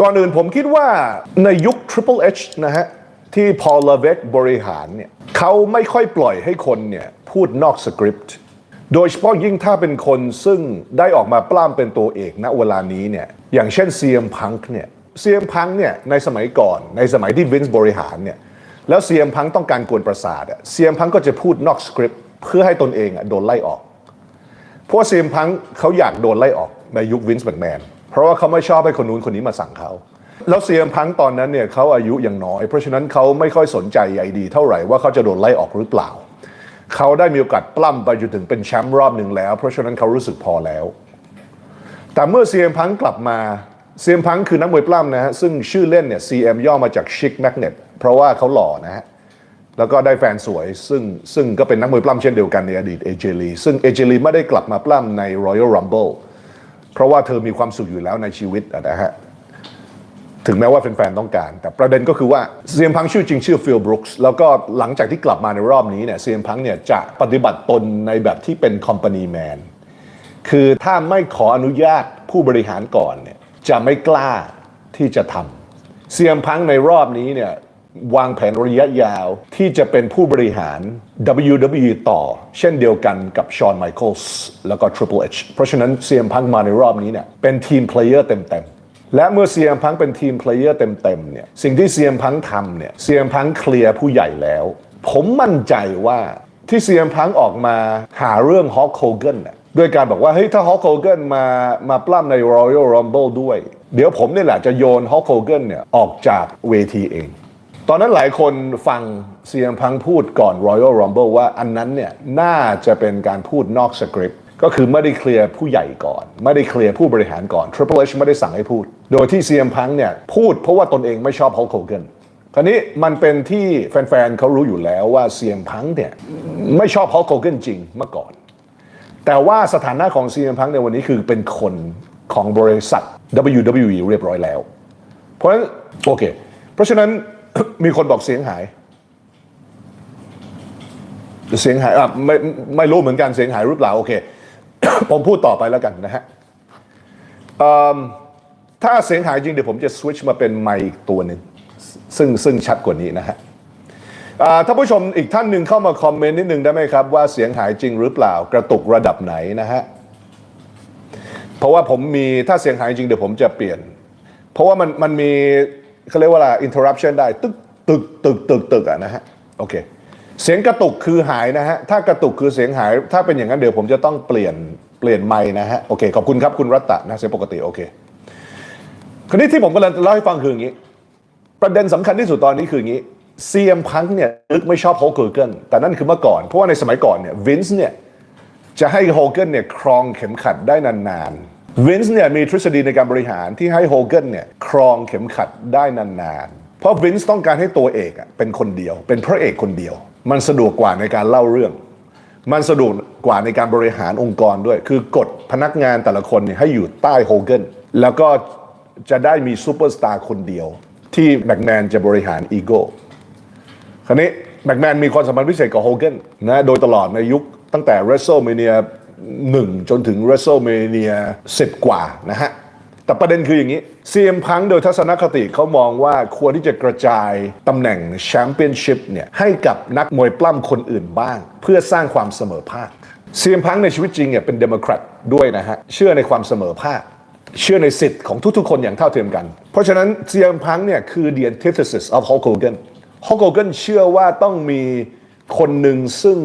ก่อนอื่นผมคิดว่าในยุค Triple H นะฮะ ที่พอลเลเวกบริหารเนี่ยเขาไม่ค่อยปล่อยให้คนเนี่ยพูดนอกสคริปต์โดยเฉพาะยิ่งถ้าเป็นคนซึ่งได้ออกมาปล้ำเป็นตัวเอกณเวลานี้เนี่ยอย่างเช่น CM Punk เนี่ย CM Punk เนี่ยในสมัยก่อนในสมัยที่วินส์บริหารเนี่ยแล้ว CM Punk ต้องการกวนประสาทอะ CM Punk ก็จะพูดนอกสคริปต์เพื่อให้ตนเองอะโดนไล่ออก เพราะว่า CM Punk เขาอยากโดนไล่ออกในยุควินส์แมกแมน เพราะว่าเขาไม่ชอบให้คนนู้นคนนี้มาสั่งเขาแล้ว CM Punk ตอนนั้นเนี่ยเขาอายุยังน้อย เพราะฉะนั้นเขาไม่ค่อยสนใจใยดี เท่าไหร่ว่าเขาจะโดนไล่ออกหรือเปล่า เขาได้มีโอกาสปล้ำไปจนถึงเป็นแชมป์รอบหนึ่งแล้ว เพราะฉะนั้นเขารู้สึกพอแล้ว แต่เมื่อ CM Punk กลับมา CM Punk คือนักมวยปล้ำนะฮะซึ่งชื่อเล่นเนี่ย CM ย่อมาจาก Chic Magnet เพราะว่าเขาหล่อนะฮะแล้วก็ได้แฟนสวย ซึ่งซึ่งก็เป็นนักมวยปล้ำเช่นเดียวกันในอดีตเอเจลีซึ่งเอเจลีไม่ได้กลับมาปล้ำใน Royal Rumble เพราะว่าเธอมีความสุขอยู่แล้วในชีวิตนะฮะถึงแม้ว่าแฟนๆต้องการ แต่ประเด็นก็คือว่าเซียมพังชื่อจริงชื่อฟิลบรุกส์แล้วก็หลังจากที่กลับมาในรอบนี้เนี่ยเซียมพังเนี่ยจะปฏิบัติตนในแบบที่เป็นคอมพานีแมนคือถ้าไม่ขออนุญาตผู้บริหารก่อนเนี่ยจะไม่กล้าที่จะทำเซียมพังในรอบนี้เนี่ย วางแผนระยะยาวที่จะเป็นผู้บริหาร WWE ต่อ เช่นเดียวกันกับชอนไมเคิลส์แล้วก็ Triple H เพราะฉะนั้นเซียมพังมาในรอบนี้เนี่ยเป็นทีมเพลเยอร์เต็มๆ และเมื่อเซียมพังเป็นทีมเพลเยอร์เต็มๆเนี่ยสิ่งที่เซียมพังทำเนี่ยเซียมพังเคลียร์ผู้ใหญ่แล้ว ผมมั่นใจว่าที่เซียมพังออกมาหาเรื่องฮอคโคเกนน่ะด้วยการบอกว่าเฮ้ยถ้าฮอคโคเกนมามาปล้ำใน Royal Rumble ด้วย เดี๋ยวผมนี่แหละจะโยนฮอคโคเกนเนี่ยออกจากเวทีเอง ตอนนั้นหลายคนฟังเซียมพังพูดก่อน Royal Rumble ว่าอันนั้นเนี่ยน่าจะเป็นการพูดนอกสคริปต์ก็คือไม่ได้เคลียร์ผู้ใหญ่ก่อน ไม่ได้เคลียร์ผู้บริหารก่อน Triple H ไม่ได้สั่งให้พูด โดยที่เซียมพังเนี่ยพูดเพราะว่าตนเองไม่ชอบ Hulk Hogan คราวนี้มันเป็นที่แฟนๆเขารู้อยู่แล้วว่าเซียมพังเนี่ยไม่ชอบ Hulk Hogan จริงเมื่อก่อน แต่ว่าสถานะของเซีเอ็มพังในวันนี้คือเป็นคนของบริษัท WWE เรียบร้อยแล้ว เพราะฉะนั้นโอเค เพราะฉะนั้น มีคนบอกเสียงหาย เสียงหายอะไม่ไม่รู้เหมือนกันเสียงหายหรือเปล่าโอเค ผมพูดต่อไปแล้วกันนะฮะถ้าเสียงหายจริงเดี๋ยวผมจะสวิตช์มาเป็นไมค์อีกตัวหนึ่งซึ่งซึ่งชัดกว่านี้นะฮะอ่าท่านผู้ชมอีกท่านหนึ่งเข้ามาคอมเมนต์นิดนึงได้ไหมครับ ว่าเสียงหายจริงหรือเปล่ากระตุกระดับไหนนะฮะเพราะว่าผมมีถ้าเสียงหายจริงเดี๋ยวผมจะเปลี่ยน เพราะว่ามันมันมี เขาเรียกว่าอะไร interruption ได้ ตึกตึกตึกตึกตึกอะนะฮะโอเคเสียงกระตุกคือหายนะฮะ ถ้ากระตุกคือเสียงหาย ถ้าเป็นอย่างนั้นเดี๋ยวผมจะต้องเปลี่ยนเปลี่ยนไมค์นะฮะ โอเค ขอบคุณครับคุณรัตตะนะเสียงปกติโอเค คราวนี้ที่ผมกำลังเล่าให้ฟังคืออย่างนี้ ประเด็นสำคัญที่สุดตอนนี้คืออย่างนี้เซียมพังเนี่ยลึกไม่ชอบโฮเกิลแต่นั่นคือเมื่อก่อน เพราะว่าในสมัยก่อนเนี่ยวินส์เนี่ยจะให้โฮเกิลเนี่ยครองเข็มขัดได้นานๆ วินส์เนี่ยมีทฤษฎีในการบริหารที่ให้โฮเกิลเนี่ยครองเข็มขัดได้นานๆ เพราะวินส์ต้องการให้ตัวเอกอะเป็นคนเดียว เป็นพระเอกคนเดียว มันสะดวกกว่าในการเล่าเรื่อง มันสะดวกกว่าในการบริหารองค์กรด้วย คือกดพนักงานแต่ละคนเนี่ยให้อยู่ใต้โฮเกิลแล้วก็จะได้มีซูเปอร์สตาร์คนเดียวที่แมกแมนจะบริหารอีโก้คราวนี้แมกแมนมีความสัมพันธ์พิเศษกับโฮเกนนะโดยตลอดในยุคตั้งแต่ WrestleMania 1 จนถึง WrestleMania 10 กว่านะฮะ แต่ประเด็นคืออย่างนี้ CM Punk โดยทัศนคติเขามองว่าควรที่จะกระจายตำแหน่งแชมเปี้ยนชิพเนี่ยให้กับนักมวยปล้ำคนอื่นบ้าง เพื่อสร้างความเสมอภาค CM Punk ในชีวิตจริงเนี่ยเป็นเดโมแครตด้วยนะฮะ เชื่อในความเสมอภาค เชื่อในสิทธิ์ของทุกๆ คนอย่างเท่าเทียมกัน เพราะฉะนั้น CM Punk เนี่ยคือ the antithesis of Hulk Hogan ฮอกโกเกนเชื่อว่าต้องมีคนหนึ่งซึ่ง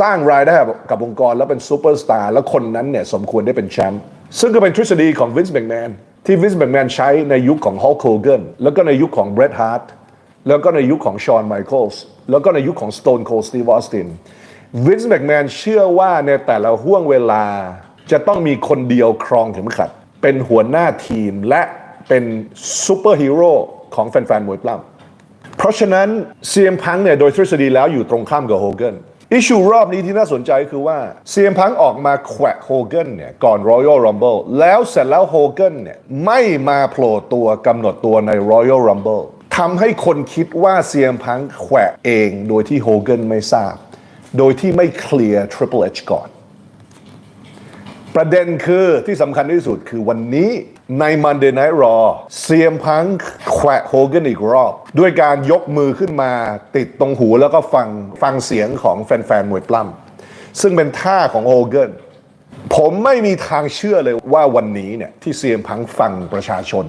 สร้างรายได้กับองค์กรแล้วเป็นซูเปอร์สตาร์แล้วคนนั้นเนี่ยสมควรได้เป็นแชมป์ซึ่งก็เป็นทฤษฎีของวินส์แม m แมนที่วินส์แม m แมนใช้ในยุคของฮอลโ h เกนแล้วก็ในยุคของเบร t ฮาร์ t แล้วก็ในยุคของชอนไมเคิลส์แล้วก็ในยุคของสโตนโคลสตีวอสตินวินส์แม m แมนเชื่อว่าในแต่ละห่วงเวลาจะต้องมีคนเดียวครองเข็มขัด เป็นหัวหน้าทีมและเป็นซูเปอร์ฮีโร่ของแฟนๆมวยปล้ำเพราะฉะนั้นเซียมพังเนี่ยโดยทฤษฎีแล้วอยู่ตรงข้ามกับโฮเกน อิชูรอบนี้ที่น่าสนใจคือว่าเซียมพังออกมาแขวะโฮเกนเนี่ยก่อน Royal Rumble แล้วเสร็จแล้วโฮเกนเนี่ยไม่มาโผล่ตัวกำหนดตัวใน Royal Rumble ทำให้คนคิดว่าเซียมพังแขวะเองโดยที่โฮเกนไม่ทราบ โดยที่ไม่เคลียร์ Triple H ก่อน ประเด็นคือที่สำคัญที่สุดคือวันนี้ ใน Monday Night Raw เซียมพังแขวะโฮเกนอีกรอบ ด้วยการยกมือขึ้นมาติดตรงหูแล้วก็ฟังฟังเสียงของแฟนๆมวยปล้ำซึ่งเป็นท่าของโฮเกนผมไม่มีทางเชื่อเลยว่าวันนี้เนี่ยที่เซียมพังฟังประชาชน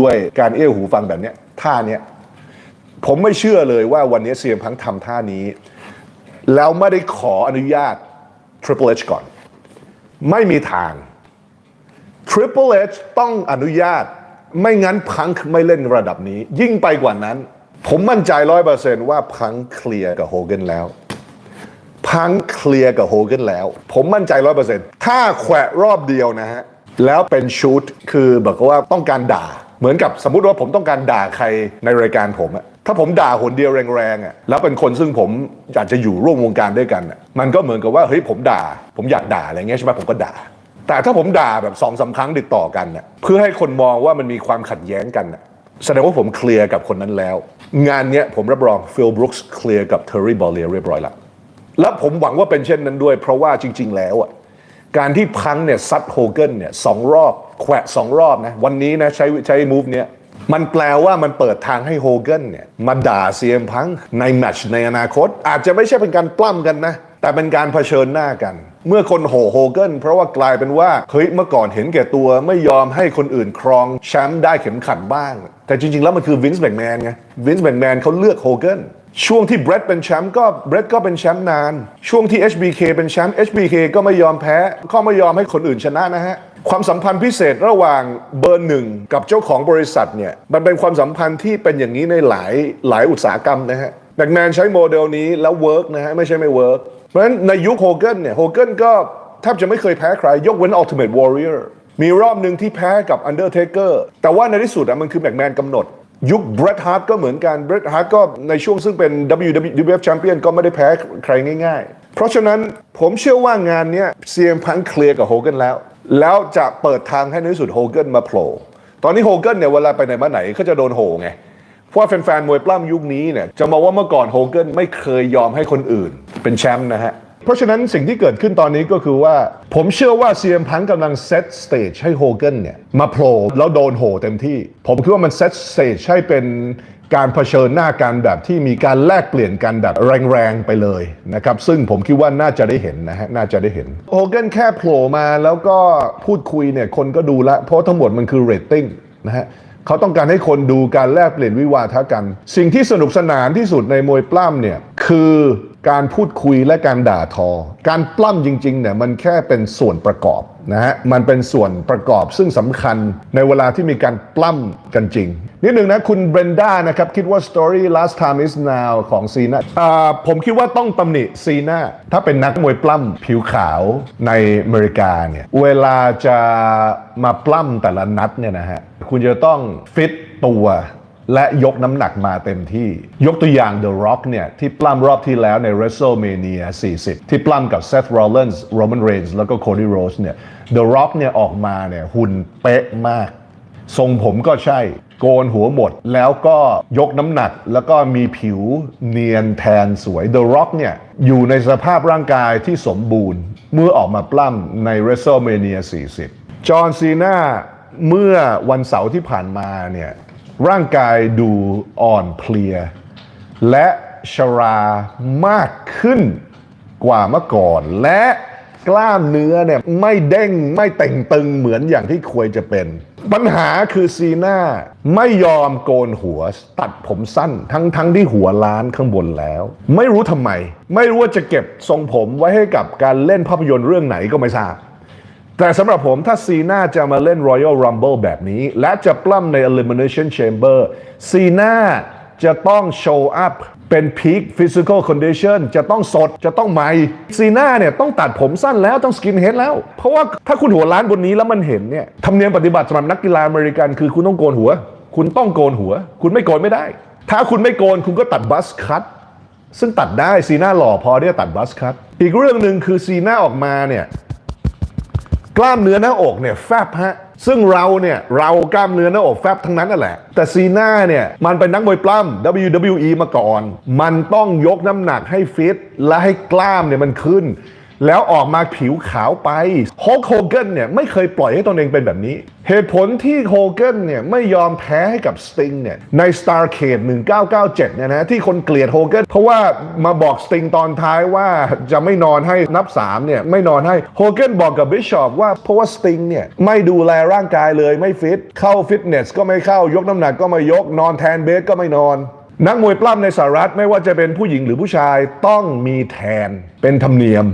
ด้วยการเอื้อหูฟังแบบเนี้ยท่านี้ผมไม่เชื่อเลยว่าวันนี้เซียมพังทำท่านี้ แล้วไม่ได้ขออนุญาต Triple H ก่อน ไม่มีทาง Triple H ต้องอนุญาต ไม่งั้นพังไม่เล่นระดับนี้ ยิ่งไปกว่านั้น ผมมั่นใจร้อยเปอร์เซนต์ว่าพังเคลียร์กับโฮเกนแล้ว พังเคลียร์กับโฮเกนแล้ว ผมมั่นใจร้อยเปอร์เซนต์ถ้าแขวะรอบเดียวนะฮะ แล้วเป็นชูตคือแบบว่าต้องการด่า เหมือนกับสมมุติว่าผมต้องการด่าใครในรายการผมอะถ้าผมด่าหนเดียวแรงๆอะแล้วเป็นคนซึ่งผมอยากจะอยู่ร่วมวงการด้วยกันอะมันก็เหมือนกับว่าเฮ้ยผมด่า ผมอยากด่าอะไรเงี้ยใช่ไหมผมก็ด่า แต่ถ้าผมด่าแบบสองสาครั้งติดต่อกันน่ะเพื่อให้คนมองว่ามันมีความขัดแย้งกันน่ะแสดงว่าผมเคลียร์กับคนนั้นแล้ว งานเนี้ยผมรับรองฟิลบรุกส์เคลียร์กับเทอร์รี่บอลเลียเรียบร้อยแล้วและผมหวังว่าเป็นเช่นนั้นด้วย เพราะว่าจริง ๆ แล้วอะการที่พังเนี่ยซัดโฮเกนเนี่ยสองรอบแขวะสองรอบนะวันนี้นะใช้ใช้มูฟเนี้ยมันแปลว่ามันเปิดทางให้โฮเกนเนี่ยมาด่าเซียมพังในแมตช์ในอนาคต อาจจะไม่ใช่เป็นการปล้ำกันนะ แต่เป็นการเผชิญหน้ากัน เมื่อคนโหโฮเกนเพราะว่ากลายเป็นว่าเฮ้ยเมื่อก่อนเห็นแก่ตัวไม่ยอมให้คนอื่นครองแชมป์ได้เข็มขัดบ้าง แต่จริง ๆ แล้วมันคือวินส์แมกแมนไงวินส์แมกแมนเขาเลือกโฮเกนช่วงที่เบรดเป็นแชมป์ก็เบรดก็เป็นแชมป์นาน ช่วงที่ HBK เป็นแชมป์ HBK ก็ไม่ยอมแพ้ก็ไม่ยอมให้คนอื่นชนะนะฮะความสัมพันธ์พิเศษระหว่างเบอร์หนึ่งกับเจ้าของบริษัทเนี่ยมันเป็นความสัมพันธ์ที่เป็นอย่างนี้ในหลายหลายอุตสาหกรรมนะฮะ แมกแมนใช้โมเดลนี้แล้วเวิร์กนะฮะไม่ใช่ไม่เวิร์กเพราะฉะนั้นในยุคโฮเกนเนี่ยโฮเกนก็แทบจะไม่เคยแพ้ใคร ยกเว้น Ultimate Warrior มีรอบหนึ่งที่แพ้กับ Undertaker แต่ว่าในที่สุดอะมันคือแมกแมนกำหนด ยุค Bret Hart ก็เหมือนกัน Bret Hart ก็ในช่วงซึ่งเป็น WWF Champion ก็ไม่ได้แพ้ใครง่าย ๆ เพราะฉะนั้นผมเชื่อว่างานเนี้ยเซียมพังเคลียร์กับโฮเกนแล้ว แล้วจะเปิดทางให้ในที่สุดโฮเกนมาโผล่ตอนนี้โฮเกนเนี่ยเวลาไปไหนมาไหนก็จะโดนโหไง เพราะแฟนๆมวยปล้ำยุคนี้เนี่ยจะมองว่าเมื่อก่อนโฮเกนไม่เคยยอมให้คนอื่น เป็นแชมป์นะฮะ เพราะฉะนั้นสิ่งที่เกิดขึ้นตอนนี้ก็คือว่า ผมเชื่อว่าเซียมพังกำลังเซตสเตจให้โฮเกนเนี่ย มาโผล่แล้วโดนโหเต็มที่ ผมคิดว่ามันเซตสเตจให้เป็นการเผชิญหน้ากันแบบที่มีการแลกเปลี่ยนกันแบบแรงๆไปเลยนะครับ ซึ่งผมคิดว่าน่าจะได้เห็นนะฮะ น่าจะได้เห็นโฮเกนแค่โผล่มาแล้วก็พูดคุยเนี่ยคนก็ดูละเพราะทั้งหมดมันคือเรตติ้งนะฮะ เขาต้องการให้คนดูการแลกเปลี่ยนวิวาทะกัน สิ่งที่สนุกสนานที่สุดในมวยปล้ำเนี่ยคือการพูดคุยและการด่าทอ การปล้ำจริงๆเนี่ยมันแค่เป็นส่วนประกอบนะฮะ มันเป็นส่วนประกอบซึ่งสำคัญในเวลาที่มีการปล้ำกันจริง นิดหนึ่งนะคุณเบรนด้านะครับ คิดว่า story last time is now ของซีน่าอ่าผมคิดว่าต้องตำหนิซีน่าถ้าเป็นนักมวยปล้ำผิวขาวในอเมริกาเนี่ย เวลาจะมาปล้ำแต่ละนัดเนี่ยนะฮะ คุณจะต้องฟิตตัวและยกน้ำหนักมาเต็มที่ ยกตัวอย่าง The Rock เนี่ย ที่ปล้ำรอบที่แล้วใน WrestleMania 40 ที่ปล้ำกับ Seth Rollins Roman Reigns แล้วก็ Cody Rhodes เนี่ย The Rock เนี่ยออกมาเนี่ยหุ่นเป๊ะมาก ทรงผมก็ใช่ โกนหัวหมด แล้วก็ยกน้ำหนัก แล้วก็มีผิวเนียนแทนสวย The Rock เนี่ย อยู่ในสภาพร่างกายที่สมบูรณ์ เมื่อออกมาปล้ำใน WrestleMania 40 จอห์นซีนาเมื่อวันเสาร์ที่ผ่านมาเนี่ย ร่างกายดูอ่อนเพลีย และชรามากขึ้นกว่าเมื่อก่อนและ กล้ามเนื้อเนี่ยไม่เด้งไม่เต่งตึงเหมือนอย่างที่ควรจะเป็น ปัญหาคือซีน่าไม่ยอมโกนหัว ตัดผมสั้นทั้งทั้งที่หัวล้านข้างบนแล้ว ไม่รู้ทำไม ไม่รู้ว่าจะเก็บทรงผมไว้ให้กับการเล่นภาพยนตร์เรื่องไหนก็ไม่ทราบแต่สำหรับผมถ้าซีน่าจะมาเล่น Royal Rumble แบบนี้ และจะปล้ำใน Elimination Chamber ซีน่าจะต้องโชว์อัพ เป็น Peak Physical Condition จะต้องสดจะต้องใหม่ซีน่าเนี่ยต้องตัดผมสั้นแล้วต้องสกินเฮดแล้ว เพราะว่าถ้าคุณหัวล้านบนนี้แล้วมันเห็นเนี่ยธรรมเนียมปฏิบัติสำหรับนักกีฬาอเมริกันคือคุณต้องโกนหัว คุณต้องโกนหัว คุณไม่โกนไม่ได้ ถ้าคุณไม่โกนคุณก็ตัดบัสคัตซึ่งตัดได้ซีน่าหล่อพอที่จะตัดบัสคัตอีกเรื่องหนึ่งคือซีน่าออกมาเนี่ยกล้ามเนื้อหน้าอกเนี่ยแฟบฮะ ซึ่งเราเนี่ยเรากล้ามเนื้อหน้าอกแฟบทั้งนั้นนั่นแหละ แต่ซีน่าเนี่ยมันเป็นนักมวยปล้ำ WWE มาก่อน มันต้องยกน้ำหนักให้ฟิตและให้กล้ามเนี่ยมันขึ้น แล้วออกมาผิวขาวไปฮอลโฮเกนเนี่ยไม่เคยปล่อยให้ตนเองเป็นแบบนี้ เหตุผลที่โฮเกนเนี่ยไม่ยอมแพ้ให้กับสติงเนี่ยใน Starcade 1997 เนี่ยนะที่คนเกลียดโฮเกนเพราะว่ามาบอกสติงตอนท้ายว่าจะไม่นอนให้นับ 3 เนี่ย ไม่นอนให้โฮเกนบอกกับบิชอปว่าเพราะว่าสติงเนี่ย ไม่ดูแลร่างกายเลยไม่ฟิต เข้าฟิตเนสก็ไม่เข้ายกน้ำหนักก็ไม่ยกนอนแทนเบสก็ไม่นอนนักมวยปล้ำในสหรัฐไม่ว่าจะเป็นผู้หญิงหรือผู้ชายต้องมีแทนเป็นธรรมเนียม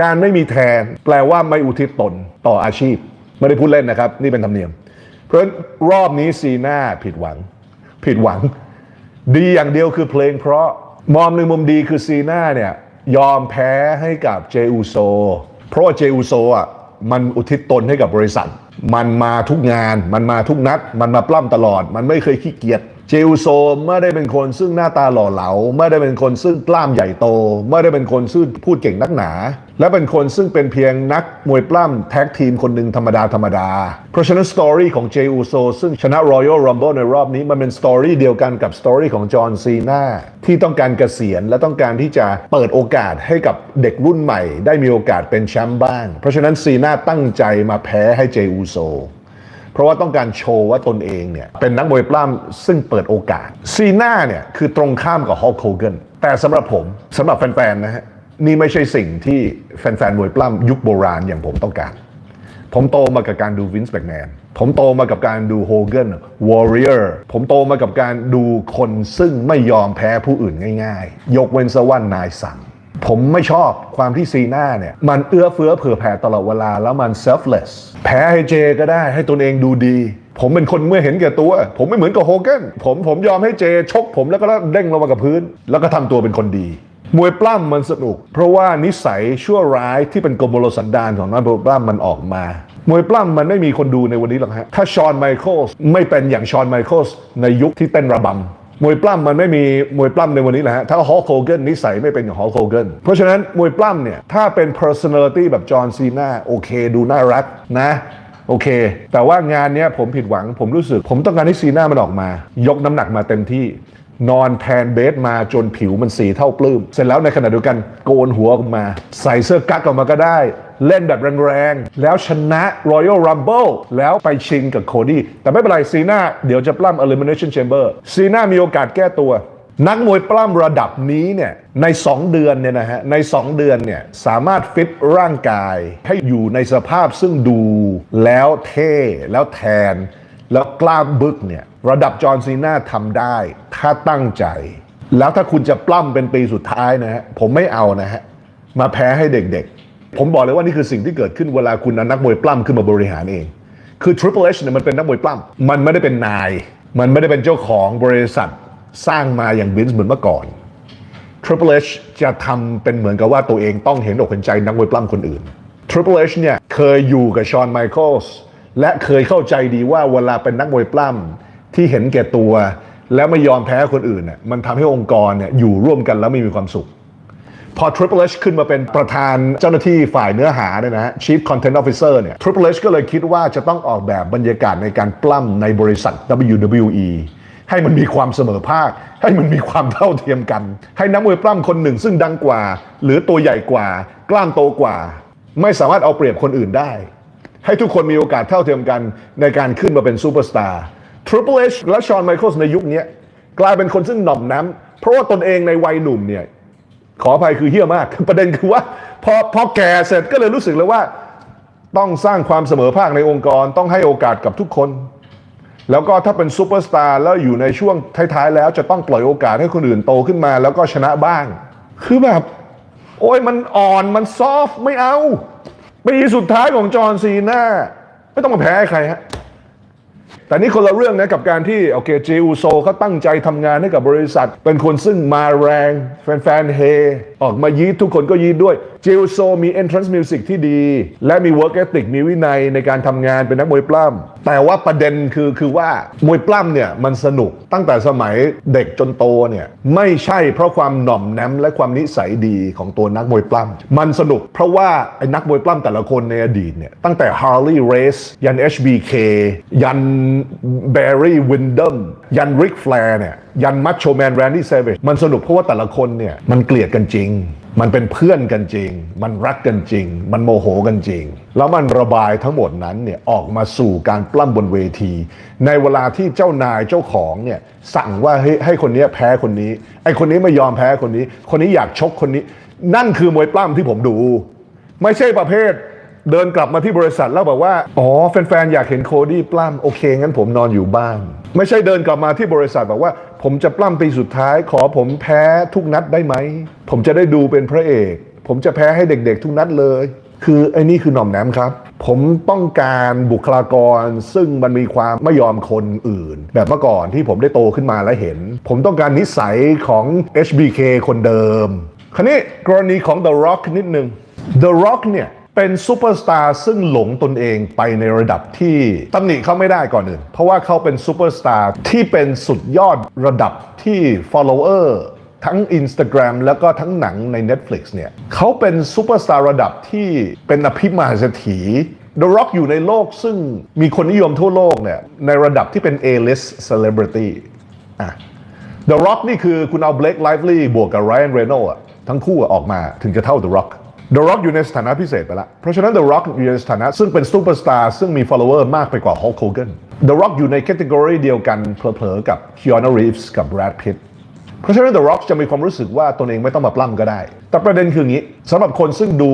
การไม่มีแทนแปลว่าไม่อุทิศตนต่ออาชีพ ไม่ได้พูดเล่นนะครับ นี่เป็นธรรมเนียม เพราะรอบนี้ซีน่าผิดหวัง ผิดหวัง ดีอย่างเดียวคือเพลง เพราะมอมหนึ่งมุมดีคือซีน่าเนี่ยยอมแพ้ให้กับเจอูโซ เพราะว่าเจอูโซอะมันอุทิศตนให้กับบริษัท มันมาทุกงาน มันมาทุกนัด มันมาปล้ำตลอด มันไม่เคยขี้เกียจ จอูโซไม่ได้เป็นคนซึ่งหน้าตาหล่อเหลา ไม่ได้เป็นคนซึ่งกล้ามใหญ่โต ไม่ได้เป็นคนซึ่งพูดเก่งนักหนา และเป็นคนซึ่งเป็นเพียงนักมวยปล้ำแท็กทีมคนหนึ่งธรรมดาธรรมดา เพราะฉะนั้นสตอรี่ของเจอูโซซึ่งชนะ Royal Rumble ในรอบนี้มันเป็นสตอรี่เดียวกันกับสตอรี่ของจอห์นซีนาที่ต้องการเกษียณและต้องการที่จะเปิดโอกาสให้กับเด็กรุ่นใหม่ ได้มีโอกาสเป็นแชมป์บ้าง เพราะฉะนั้นซีนาตั้งใจมาแพ้ให้เจอูโซ เพราะว่าต้องการโชว์ว่าตนเองเนี่ยเป็นนักมวยปล้ำซึ่งเปิดโอกาส ซีน่าเนี่ยคือตรงข้ามกับฮอลโคเกนแต่สำหรับผมสำหรับแฟนๆนะฮะนี่ไม่ใช่สิ่งที่แฟนๆมวยปล้ำยุคโบราณอย่างผมต้องการ ผมโตมากับการดูวินส์แ c กแมนผมโตมากับการดูโฮเกนวอริเออร์ผมโตมากับการดูคนซึ่งไม่ยอมแพ้ผู้อื่นง่าย ๆ ยกเว้นซะว่านายสั่ง ผมไม่ชอบความที่ซีน่าเนี่ย มันเอื้อเฟื้อเผื่อแผ่ตลอดเวลาแล้วมัน selfless แพ้ให้เจก็ได้ให้ตนเองดูดี ผมเป็นคนเมื่อเห็นแก่ตัว ผมไม่เหมือนกับโฮเกนผมผมยอมให้เจชกผมแล้วก็เด้งลงมากับพื้น แล้วก็ทำตัวเป็นคนดีมวยปล้ำมันสนุก เพราะว่านิสัยชั่วร้ายที่เป็นกมลสันดานของนักมวยปล้ำมันออกมา มวยปล้ำมันไม่มีคนดูในวันนี้หรอกฮะถ้าชอนไมเคิลส์ไม่เป็นอย่างชอนไมเคิลส์ในยุคที่เต้นระบำ มวยปล้ำมันไม่มีมวยปล้ำในวันนี้แหละฮะถ้าฮอลโคเกนนิสัยไม่เป็นอย่างฮอลโคเกนเพราะฉะนั้นมวยปล้ำเนี่ย ถ้าเป็น personality แบบจอห์นซีนาโอเค ดูน่ารักนะโอเค แต่ว่างานนี้ผมผิดหวังผมรู้สึก ผมต้องการให้ซีน่ามันออกมา ยกน้ำหนักมาเต็มที่ นอนแทนเบสมาจนผิวมันสีเท่าปลื้ม เสร็จแล้วในขณะเดียวกันโกนหัวออกมา ใส่เสื้อกั๊กออกมาก็ได้ เล่นแบบแรงๆ แล้วชนะ Royal Rumble แล้วไปชิงกับโคดี้แต่ไม่เป็นไรซีน่าเดี๋ยวจะปล้ำ Elimination Chamber ซีน่ามีโอกาสแก้ตัวนักมวยปล้ำระดับนี้เนี่ยใน 2 เดือนเนี่ยนะฮะใน 2 เดือนเนี่ยสามารถฟิตร่างกาย ให้อยู่ในสภาพซึ่งดูแล้วเท่แล้วแทน แล้วกล้ามบึกเนี่ย ระดับจอห์นซีนาทำได้ ถ้าตั้งใจ แล้วถ้าคุณจะปล้ำเป็นปีสุดท้ายนะฮะผมไม่เอานะฮะมาแพ้ให้เด็กๆ ผมบอกเลยว่านี่คือสิ่งที่เกิดขึ้นเวลาคุณนักมวยปล้ำขึ้นมาบริหารเอง คือ Triple H เนี่ยมันเป็นนักมวยปล้ำมันไม่ได้เป็นนาย มันไม่ได้เป็นเจ้าของบริษัทสร้างมาอย่างวินส์เหมือนเมื่อก่อน Triple H จะทำเป็นเหมือนกับว่าตัวเองต้องเห็นอกเห็นใจนักมวยปล้ำคนอื่น Triple H เนี่ยเคยอยู่กับชอนไมเคิลส์และเคยเข้าใจดีว่าเวลาเป็นนักมวยปล้ำ ที่เห็นแก่ตัว แล้วไม่ยอมแพ้คนอื่นเนี่ยมันทำให้องค์กรเนี่ยอยู่ร่วมกันแล้วไม่มีความสุข พอ Triple H ขึ้นมาเป็นประธานเจ้าหน้าที่ฝ่ายเนื้อหาเนี่ยนะฮะ Chief Content Officer เนี่ย Triple H ก็เลยคิดว่าจะต้องออกแบบบรรยากาศในการปล้ำในบริษัท WWE ให้มันมีความเสมอภาค ให้มันมีความเท่าเทียมกัน ให้นักมวยปล้ำคนหนึ่งซึ่งดังกว่า หรือตัวใหญ่กว่า กล้ามโตกว่า ไม่สามารถเอาเปรียบคนอื่นได้ ให้ทุกคนมีโอกาสเท่าเทียมกันในการขึ้นมาเป็นซูเปอร์สตาร์ Triple H และชอนไมเคิลส์ในยุคนี้กลายเป็นคนซึ่งหน่อมน้ำเพราะว่าตนเองในวัยหนุ่มเนี่ยขออภัยคือเฮี้ยมาก ประเด็นคือว่าพอพอแก่เสร็จก็เลยรู้สึกเลยว่า ต้องสร้างความเสมอภาคในองค์กรต้องให้โอกาสกับทุกคน แล้วก็ถ้าเป็นซูเปอร์สตาร์แล้วอยู่ในช่วงท้ายๆ แล้วจะต้องปล่อยโอกาสให้คนอื่นโตขึ้นมา แล้วก็ชนะบ้าง คือแบบ โอ้ยมันอ่อนมันซอฟไม่เอาปีสุดท้ายของจอห์นซีน่าไม่ต้องมาแพ้ใครฮะ แต่นี่คนละเรื่องนะกับการที่โอเคเจอูโซเขาตั้งใจทำงานให้กับบริษัท เป็นคนซึ่งมาแรง แฟนๆเฮออกมายีทุกคนก็ยีดด้วยเจอูโซมี entrance music ที่ดี และมี work ethic มีวินัยในการทำงานเป็นนักมวยปล้ำแต่ว่าประเด็นคือคือว่ามวยปล้ำเนี่ยมันสนุกตั้งแต่สมัยเด็กจนโตเนี่ยไม่ใช่เพราะความหน่อมแนมและความนิสัยดีของตัวนักมวยปล้ำมันสนุกเพราะว่าไอ้นักมวยปล้ำแต่ละคนในอดีตเนี่ยตั้งแต่ Harley Race ยัน HBK ยันแบร์รี่วินดัมยันริกแฟร์เนี่ยยันมัชโชแมนแรนดี้เซเวจมันสนุกเพราะว่าแต่ละคนเนี่ยมันเกลียดกันจริง มันเป็นเพื่อนกันจริง มันรักกันจริง มันโมโหกันจริง แล้วมันระบายทั้งหมดนั้นเนี่ยออกมาสู่การปล้ำบนเวที ในเวลาที่เจ้านายเจ้าของเนี่ยสั่งว่าให้ให้คนนี้แพ้คนนี้ไอ้คนนี้ไม่ยอมแพ้คนนี้ คนนี้อยากชกคนนี้ นั่นคือมวยปล้ำที่ผมดู ไม่ใช่ประเภท เดินกลับมาที่บริษัทแล้วบอกว่า อ๋อ แฟนๆ อยากเห็นโคดี้ปล้ำโอเค งั้นผมนอนอยู่บ้าน ไม่ใช่เดินกลับมาที่บริษัทบอกว่า ผมจะปล้ำปีสุดท้าย ขอผมแพ้ทุกนัดได้ไหม ผมจะได้ดูเป็นพระเอก ผมจะแพ้ให้เด็กๆ ทุกนัดเลย คือไอ้นี่คือหน่อมแนมครับ ผมต้องการบุคลากร ซึ่งมันมีความไม่ยอมคนอื่น แบบเมื่อก่อนที่ผมได้โตขึ้นมาแล้วเห็น ผมต้องการนิสัยของ HBK คนเดิม คราวนี้กรณีของ The Rock นิดนึง The Rock เนี่ย เป็นซูเปอร์สตาร์ซึ่งหลงตนเองไปในระดับที่ตำหนิเขาไม่ได้ก่อนอื่น เพราะว่าเขาเป็นซูเปอร์สตาร์ที่เป็นสุดยอดระดับที่ follower ทั้ง Instagram แล้วก็ทั้งหนังใน Netflix เนี่ยเขาเป็นซูเปอร์สตาร์ระดับที่เป็นอภิมหาเศรษฐี The Rock อยู่ในโลกซึ่งมีคนนิยมทั่วโลกเนี่ยในระดับที่เป็น A-list celebrity อะ The Rock นี่คือคุณเอา Blake Lively บวกกับ Ryan Reynolds ทั้งคู่อออกมาถึงจะเท่า The Rock The Rock อยู่ในสถานะพิเศษไปแล้วเพราะฉะนั้น The Rock อยู่ในสถานะซึ่งเป็นซูเปอร์สตาร์ซึ่งมี follower มากไปกว่า Hulk Hogan The Rock อยู่ในแคตตากรีเดียวกันเผลอๆกับ Keanu Reeves กับ Brad Pitt เพราะฉะนั้น The Rock จะมีความรู้สึกว่าตนเองไม่ต้องมาปล้ำก็ได้ แต่ประเด็นคืออย่างนี้สำหรับคนซึ่งดู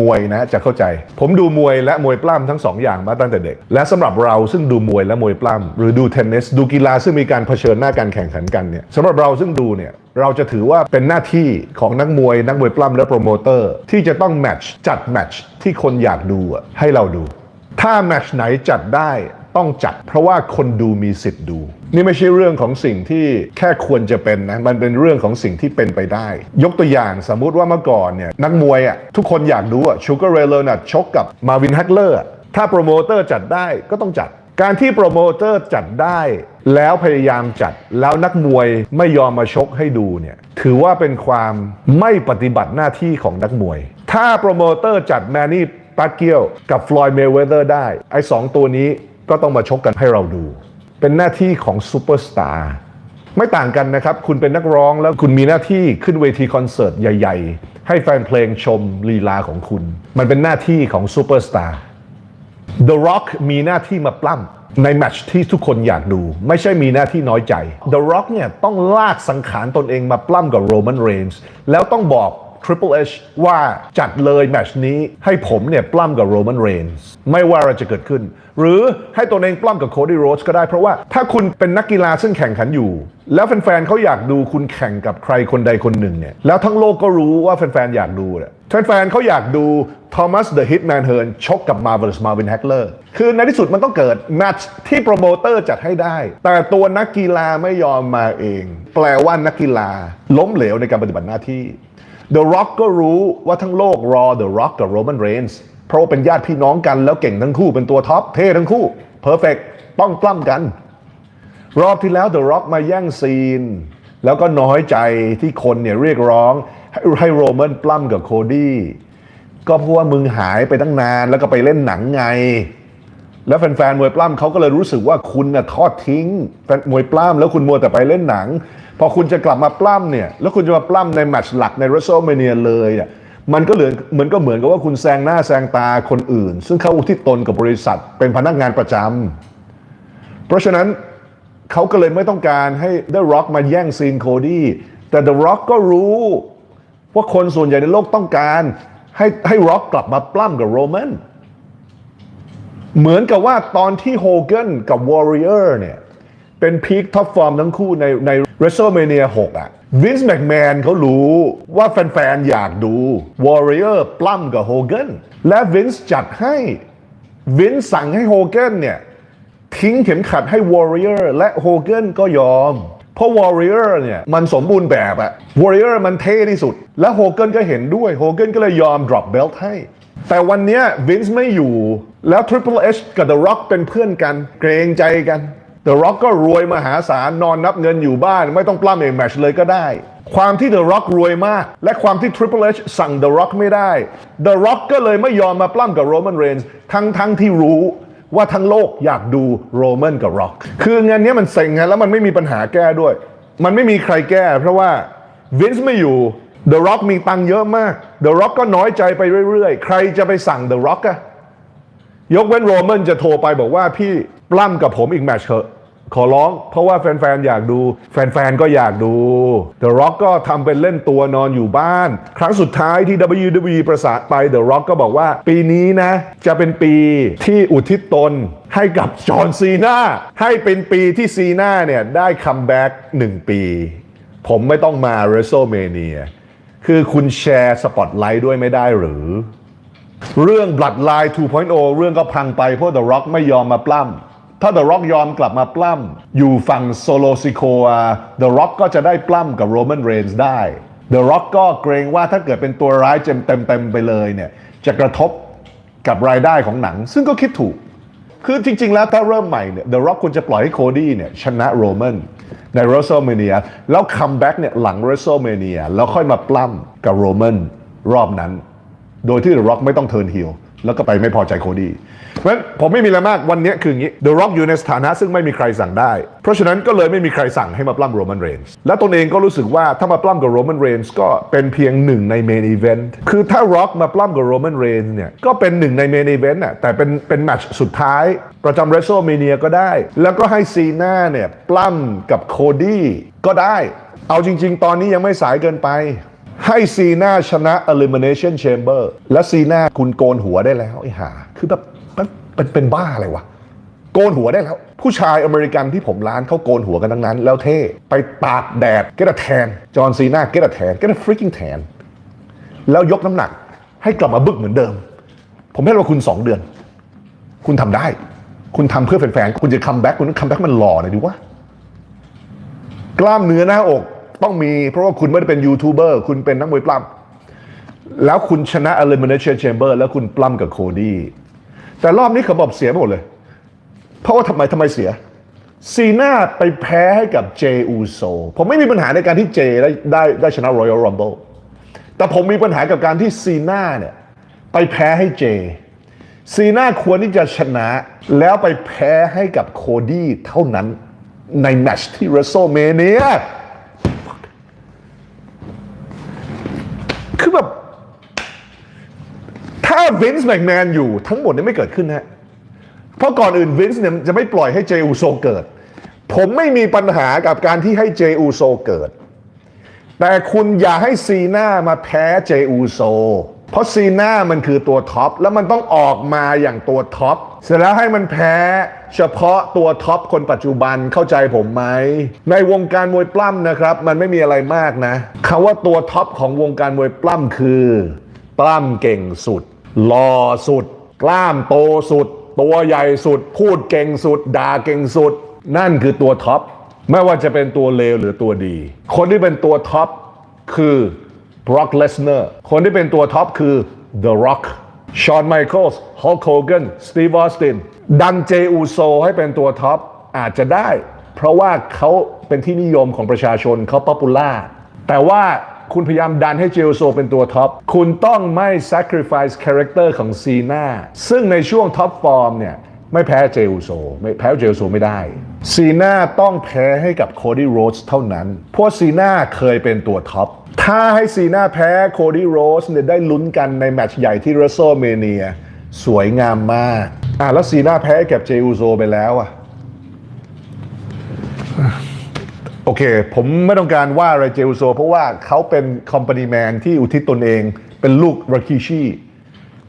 มวยนะจะเข้าใจ ผมดูมวยและมวยปล้ำทั้งสองอย่างมาตั้งแต่เด็ก และสำหรับเราซึ่งดูมวยและมวยปล้ำหรือดูเทนนิสดูกีฬาซึ่งมีการเผชิญหน้าการแข่งขันกันเนี่ยสำหรับเราซึ่งดูเนี่ยเราจะถือว่าเป็นหน้าที่ของนักมวย นักมวยปล้ำและโปรโมเตอร์ ที่จะต้องแมตช์จัดแมตช์ที่คนอยากดูอะให้เราดู ถ้าแมตช์ไหนจัดได้ต้องจัด เพราะว่าคนดูมีสิทธิ์ดู นี่ไม่ใช่เรื่องของสิ่งที่แค่ควรจะเป็นนะ มันเป็นเรื่องของสิ่งที่เป็นไปได้ ยกตัวอย่างสมมุติว่าเมื่อก่อนเนี่ยนักมวยอะทุกคนอยากดูอะชูเการ์เรเลอร์น่ะชกกับมาวินฮักเลอร์ถ้าโปรโมเตอร์จัดได้ก็ต้องจัด การที่โปรโมเตอร์จัดได้ แล้วพยายามจัดแล้วนักมวยไม่ยอมมาชกให้ดูเนี่ยถือว่าเป็นความไม่ปฏิบัติหน้าที่ของนักมวย ถ้าโปรโมเตอร์จัดแมนนี่ปาเกียวกับฟลอยด์เมเวเดอร์ได้ไอ้สองตัวนี้ก็ต้องมาชกกันให้เราดู เป็นหน้าที่ของซูเปอร์สตาร์ไม่ต่างกันนะครับ คุณเป็นนักร้องแล้วคุณมีหน้าที่ขึ้นเวทีคอนเสิร์ตใหญ่ ๆ ให้แฟนเพลงชมลีลาของคุณ มันเป็นหน้าที่ของซูเปอร์สตาร์ The Rock มีหน้าที่มาปล้ำในแมตช์ที่ทุกคนอยากดู ไม่ใช่มีหน้าที่น้อยใจ The Rock เนี่ยต้องลากสังขารตนเองมาปล้ำกับโรมันเรนส์แล้วต้องบอก Triple H ว่าจัดเลยแมชนี้ให้ผมเนี่ยปล้ำกับโรมันเรนส์ไม่ว่าอะไรจะเกิดขึ้น หรือให้ตัวเองปล้ำกับโคดี้โรสก็ได้เพราะว่าถ้าคุณเป็นนักกีฬาซึ่งแข่งขันอยู่ แล้วแฟนๆเขาอยากดูคุณแข่งกับใครคนใดคนหนึ่งเนี่ยแล้วทั้งโลกก็รู้ว่าแฟนๆอยากดูเนี่ยแฟนๆเขาอยากดูทอมัสเดอะฮิตแมนเฮิร์นชกกับมา v ว l สมาวินแฮกเลอร์คือในที่สุดมันต้องเกิดแมตช์ที่โปรโมเตอร์จัดให้ได้ แต่ตัวนักกีฬาไม่ยอมมาเอง แปลว่านักกีฬาล้มเหลวในการปฏิบัติหน้าที่ The Rock ก็รู้ว่าทั้งโลกรอ The Rock กับ Roman Reigns เพราะว่าเป็นญาติพี่น้องกันแล้วเก่งทั้งคู่เป็นตัวท็อปเท่ทั้งคู่ Perfect ต้องปล้ำกัน รอบที่แล้ว The Rock มาแย่งซีน แล้วก็น้อยใจที่คนเนี่ยเรียกร้องให้ให้โรมันปล้ำกับโคดี้ก็เพราะว่ามึงหายไปตั้งนานแล้วก็ไปเล่นหนังไง แล้วแฟนๆมวยปล้ำเขาก็เลยรู้สึกว่าคุณน่ะทอดทิ้งแฟนมวยปล้ำแล้วคุณมัวแต่ไปเล่นหนัง พอคุณจะกลับมาปล้ำเนี่ย แล้วคุณจะมาปล้ำในแมตช์หลักใน w r e s t l e m a n i a เลยเนี่ยมันก็เหมือเหมือนก็เหมือนกับว่าคุณแซงหน้าแซงตาคนอื่น ซึ่งเขาอุทิศตนกับบริษัทเป็นพนักงานประจำเพราะฉะนั้นเขาก็เลยไม่ต้องการให้ The Rock มาแย่งซีนโคดี้แต่ The Rock ก็รู้ว่าคนส่วนใหญ่ในโลกต้องการให้ให้ Rock กลับมาปล้ำกับโรแมนเหมือนกับว่าตอนที่โฮเกนกับ Warrior เนี่ย เป็นพีคท็อปฟอร์มทั้งคู่ในใน WrestleMania 6อะวินส์แม c แมนเขารู้ว่าแฟนๆ อยากดู Warrior ปล้ำกับโฮเกนและวินส์จัดให้วินส์สั่งให้โฮเกนเนี่ย ทิ้งเข็มขัดให้ Warrior และโฮเกนก็ยอม เพราะ Warrior เนี่ย มันสมบูรณ์แบบอะ Warrior มันเท่ที่สุด และโฮเกนก็เห็นด้วยโฮเกนก็เลยยอม drop belt ให้ แต่วันเนี้ยวินส์ไม่อยู่แล้ว Triple H กับ The Rock เป็นเพื่อนกัน เกรงใจกัน The Rock ก็รวยมหาศาลนอนนับเงินอยู่บ้าน ไม่ต้องปล้ำเองแมชเลยก็ได้ ความที่ The Rock รวยมาก และความที่ Triple H สั่ง The Rock ไม่ได้ The Rock ก็เลยไม่ยอมมาปล้ำกับ Roman Reigns ทั้งทั้งที่รู้ว่าทั้งโลกอยากดูโรแมนกับร็อกคืองานนี้มันเซ็งไงแล้วมันไม่มีปัญหาแก้ด้วย มันไม่มีใครแก้ เพราะว่าวินส์ไม่อยู่ The Rock มีตังเยอะมาก The Rock ก็น้อยใจไปเรื่อยๆ ใครจะไปสั่ง The Rock อะ ยกเว้นโรมันจะโทรไปบอกว่าพี่ปล้ำกับผมอีกแมชเถอะขอร้อง เพราะว่าแฟนๆ อยากดู แฟนๆ ก็อยากดู The Rock ก็ทำเป็นเล่นตัวนอนอยู่บ้าน ครั้งสุดท้ายที่ WWE ประสานไป The Rock ก็บอกว่า ปีนี้นะ จะเป็นปีที่อุทิศตนให้กับจอห์นซีนาให้เป็นปีที่ซีนาเนี่ย ได้คัมแบ็กหนึ่งปี ผมไม่ต้องมา WrestleMania คือคุณแชร์สปอตไลท์ด้วยไม่ได้หรือ เรื่อง Bloodline 2.0 เรื่องก็พังไปเพราะ The Rock ไม่ยอมมาปล้ำถ้า The Rock ยอมกลับมาปล้ำอยู่ฝั่งโซโลซิโคอา The Rock ก็จะได้ปล้ำกับ Roman Reigns ได้ The Rock ก็เกรงว่าถ้าเกิดเป็นตัวร้ายเต็มเต็มๆไปเลยเนี่ยจะกระทบกับรายได้ของหนัง ซึ่งก็คิดถูก คือจริง ๆ แล้วถ้าเริ่มใหม่เนี่ย The Rock ควรจะปล่อยให้โคดี้เนี่ยชนะโรมันใน WrestleMania แล้วคัมแบ็กเนี่ยหลัง WrestleMania แล้วค่อยมาปล้ำกับโรมันรอบนั้น โดยที่ The Rock ไม่ต้องเทิร์นฮิลแล้วก็ไปไม่พอใจโคดี้เพราะฉะนั้นผมไม่มีอะไรมากวันนี้คืออย่างนี้ The Rock อยู่ในสถานะซึ่งไม่มีใครสั่งได้ เพราะฉะนั้นก็เลยไม่มีใครสั่งให้มาปล้ำโรมันเรนส์และตนเองก็รู้สึกว่าถ้ามาปล้ำกับโรมันเรนส์ก็เป็นเพียงหนึ่งในเมนอีเวนต์คือถ้า Rock มาปล้ำกับโรมันเรนส์เนี่ยก็เป็นหนึ่งในเมนอีเวนต์น่ะแต่เป็นเป็นแมตช์สุดท้ายประจำ WrestleMania ก็ได้ แล้วก็ให้ซีน่าเนี่ยปล้ำกับโคดี้ก็ได้ เอาจริง ๆ ตอนนี้ยังไม่สายเกินไป ให้ซีน่าชนะ Elimination Chamber และซีน่าคุณโกนหัวได้แล้วไอ้ห่าคือแบบมันเป็นเป็นบ้าอะไรวะ โกนหัวได้แล้ว ผู้ชายอเมริกันที่ผมร้านเขาโกนหัวกันทั้งนั้น แล้วเท่ ไปตากแดดเกตแทน จอห์นซีน่าเกตแทนเกตฟริกกิ้งแทน แล้วยกน้ำหนัก ให้กลับมาบึกเหมือนเดิม ผมให้ว่าคุณ 2 เดือน คุณทำได้ คุณทำเพื่อแฟนๆ คุณจะคัมแบ็กคุณต้องคัมแบ็กมันหล่อหน่อยดิวะกล้ามเนื้อหน้าอก ต้องมี เพราะว่าคุณไม่ได้เป็นยูทูบเบอร์คุณเป็นนักมวยปล้ำแล้วคุณชนะ Elimination Chamber แล้วคุณปล้ำกับโคดี้แต่รอบนี้เขาบอกเสียหมดเลย เพราะว่าทำไมทำไมเสีย ซีน่าไปแพ้ให้กับเจอูโซผมไม่มีปัญหาในการที่เจได้ได้ได้ชนะ Royal Rumble แต่ผมมีปัญหากับการที่ซีน่าเนี่ยไปแพ้ให้เจ ซีน่าควรที่จะชนะแล้วไปแพ้ให้กับโคดี้เท่านั้นในแมชที่ WrestleMania คือแบบ ถ้าวินส์แมกแมนอยู่ทั้งหมดนี่ไม่เกิดขึ้นนะเพราะก่อนอื่นวินส์เนี่ยจะไม่ปล่อยให้เจอูโซเกิด ผมไม่มีปัญหากับการที่ให้เจอูโซเกิด แต่คุณอย่าให้ซีน่ามาแพ้เจอูโซ เพราะซีน่ามันคือตัวท็อปแล้วมันต้องออกมาอย่างตัวท็อปเสร็จแล้วให้มันแพ้เฉพาะตัวท็อปคนปัจจุบันเข้าใจผมไหม ในวงการมวยปล้ำนะครับ มันไม่มีอะไรมากนะคำว่าตัวท็อปของวงการมวยปล้ำคือ ปล้ำเก่งสุดหล่อสุด กล้ามโตสุด ตัวใหญ่สุด พูดเก่งสุด ด่าเก่งสุด นั่นคือตัวท็อปไม่ว่าจะเป็นตัวเลวหรือตัวดี คนที่เป็นตัวท็อปคือ Brock Lesnar คนที่เป็นตัวท็อปคือ The Rock Shawn Michaels Hulk Hogan Steve Austin ดันเจอูโซให้เป็นตัวท็อปอาจจะได้ เพราะว่าเขาเป็นที่นิยมของประชาชนเขาป๊อปปูล่าแต่ว่าคุณพยายามดันให้เจอูโซเป็นตัวท็อป คุณต้องไม่ sacrifice character ของซีนาซึ่งในช่วงท็อปฟอร์มเนี่ย ไม่แพ้เจอุโซ ไม่แพ้เจอุโซไม่ได้ ซีน่าต้องแพ้ให้กับโคดี้โรสเท่านั้น เพราะซีน่าเคยเป็นตัวท็อป ถ้าให้ซีน่าแพ้โคดี้โรสเนี่ยได้ลุ้นกันในแมตช์ใหญ่ที่เรโซเมเนีย สวยงามมาก อะแล้วซีน่าแพ้กับเจอุโซไปแล้วอะ โอเค ผมไม่ต้องการว่าอะไรเจอุโซ เพราะว่าเขาเป็นคอมพานีแมนที่อุทิศตนเอง เป็นลูกราคิชี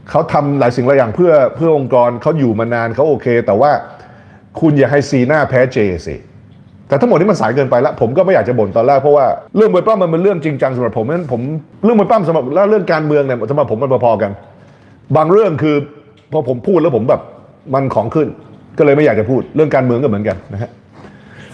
เขาทำหลายสิ่งหลายอย่างเพื่อเพื่อองค์กรเขาอยู่มานานเขาโอเค แต่ว่าคุณอย่าให้ซีหน้าแพ้เจสิแต่ทั้งหมดนี้มันสายเกินไปแล้ว ผมก็ไม่อยากจะบ่นตอนแรกเพราะว่าเรื่องมวยปล้ำมันเป็นเรื่องจริงจังสำหรับผมนั้นผมเรื่องมวยปล้ำสำหรับแล้วเรื่องการเมืองเนี่ยสำหรับผมมันพอๆกัน บางเรื่องคือพอผมพูดแล้วผมแบบมันของขึ้น ก็เลยไม่อยากจะพูดเรื่องการเมืองก็เหมือนกันนะฮะ